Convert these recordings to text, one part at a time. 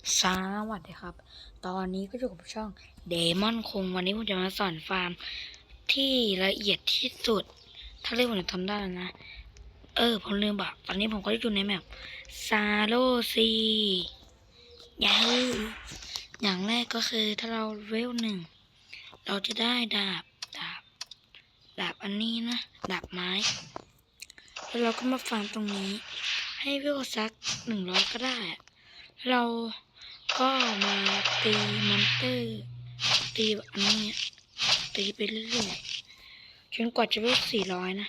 สวัสดีครับ ตอนนี้ก็อยู่กับช่องเดมอนคงวันนี้ผมจะมาสอนฟาร์มที่ละเอียดที่สุด ถ้าเรียกผมทำได้แล้วนะ เออ ผมลืมบอกตอนนี้ผมก็อยู่ในแมปซาโลซียาฮูอย่างแรกก็คือถ้าเราเวลหนึ่ง เราจะได้ดาบ ดาบ ดาบอันนี้นะ ดาบไม้ แล้วเราก็มาฟาร์มตรงนี้ ให้เวลสักหนึ่งร้อยก็ได้ เรา ก็มาตีมอนเตอร์ ตีแบบนี้ ตีไปเรื่อยๆจนกว่าจะเวลสี่ร้อยนะ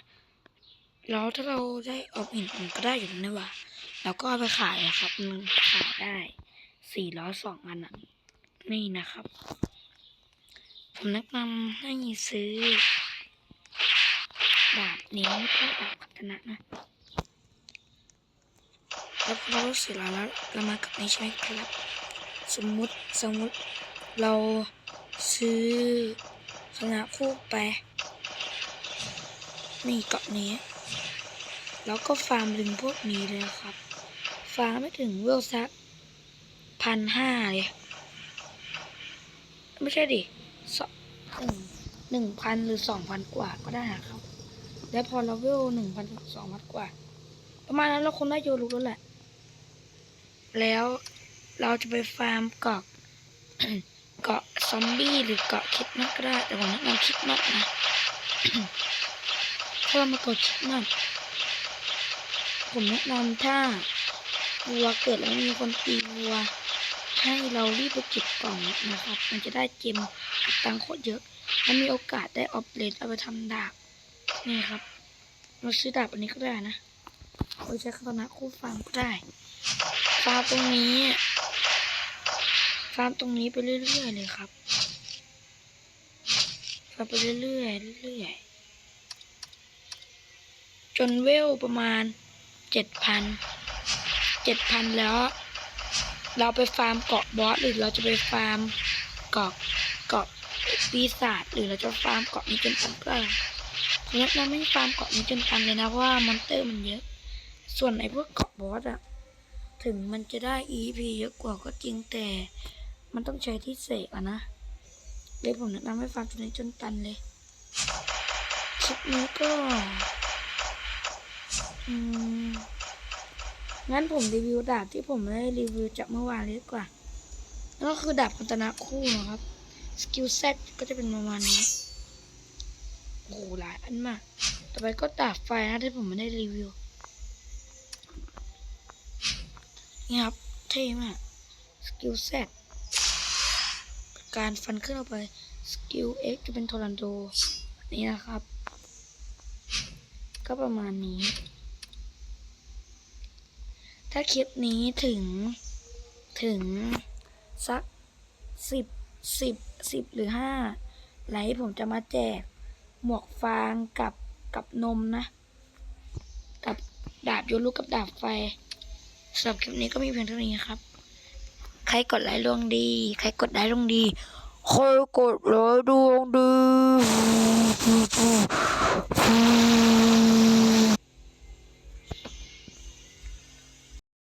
แล้วถ้าเราได้ออกอินมันก็ได้อยู่นะว่าเราก็เอาไปขายอะครับมันขายได้สี่ร้อยสองอันอะนี่นะครับ ผมแนะนำให้ซื้อดาบนี้ไม่ก็ดาบพัฒนะนะแล้วเราเสร็จแล้วแล้วเรามากับนี้ใช่ไหมครับ สมมุติสมมุติเราซื้อคณะคู่ไป นี่เกาะนี้ แล้วก็ฟาร์มลิงพวกนี้เลยนะครับ ฟาร์มไม่ถึงเวลสักพันห้าเลยไม่ใช่ดิสองหนึ่งหนึ่งพันหรือสองพันกว่าก็ได้นะครับ แล้วพอเราเวลหนึ่งพันสองพันกว่า ประมาณนั้นเราคงได้โยรุแล้วแหละ แล้ว เราจะไปฟาร์มเกาะเกาะซอมบี้หรือเกาะคิดนักก็ได้แต่ผมแนะนำคิดนักนะถ้าเรามากาะคิดนักผมแนะนำถ้าวัวเกิดแล้วมีคนตีวัว ให้เรารีบไปเก็บกล่องนะครับ มันจะได้เกมตังค์โคตรเยอะและมีโอกาสได้ออฟเลนเอาไปทำดาบนี่ครับเราซื้อดาบอันนี้ก็ได้นะเราใช้คาตานะคู่ฟังก็ได้ฟาร์ตรงนี้ ฟาร์มตรงนี้ไปเรื่อยๆเลยครับฟาร์มไปเรื่อยๆเรื่อยๆจนเวลประมาณเจ็ดพันเจ็ดพันแล้ว เราไปฟาร์มเกาะบอสหรือเราจะไปฟาร์มเกาะเกาะปีศาจหรือเราจะฟาร์มเกาะนี้จนตันก็ได้ผมแนะนำให้ฟาร์มเกาะนี้จนตันเลยนะเพราะว่ามอนเตอร์มันเยอะ ส่วนไอ้พวกเกาะบอสอะถึงมันจะได้ EP เยอะกว่าก็จริงแต่ มันต้องใช้ที่เสกอะนะเลยผมแนะนำให้ฟังตัวนี้จนตันเลย คลิปนี้ก็ อืม งั้นผมรีวิวดาบที่ผมได้รีวิวจากเมื่อวานเลยดีกว่า ก็คือดาบพันตนะคู่นะครับ สกิลเซ็ตก็จะเป็นประมาณนี้ โอ้โหหลายอันมาก ต่อไปก็ดาบไฟนะที่ผมไม่ได้รีวิว นี่ครับ เท่มาก สกิล Z การฟันขึ้นออกไปสกิล X จะเป็นโทรันโดนี่นะครับ ก็ประมาณนี้ ถ้าคลิปนี้ถึงถึง สักสิบสิบสิบหรือห้าไลค์ผมจะมาแจก หมวกฟางกับกับนมนะ กับดาบโยรุกับดาบไฟสำหรับคลิปนี้ก็มีเพียงเท่านี้ครับ ใครกดไลค์ดวงดีใครกดไลค์ดวงดีใครกดไลค์ดวงดี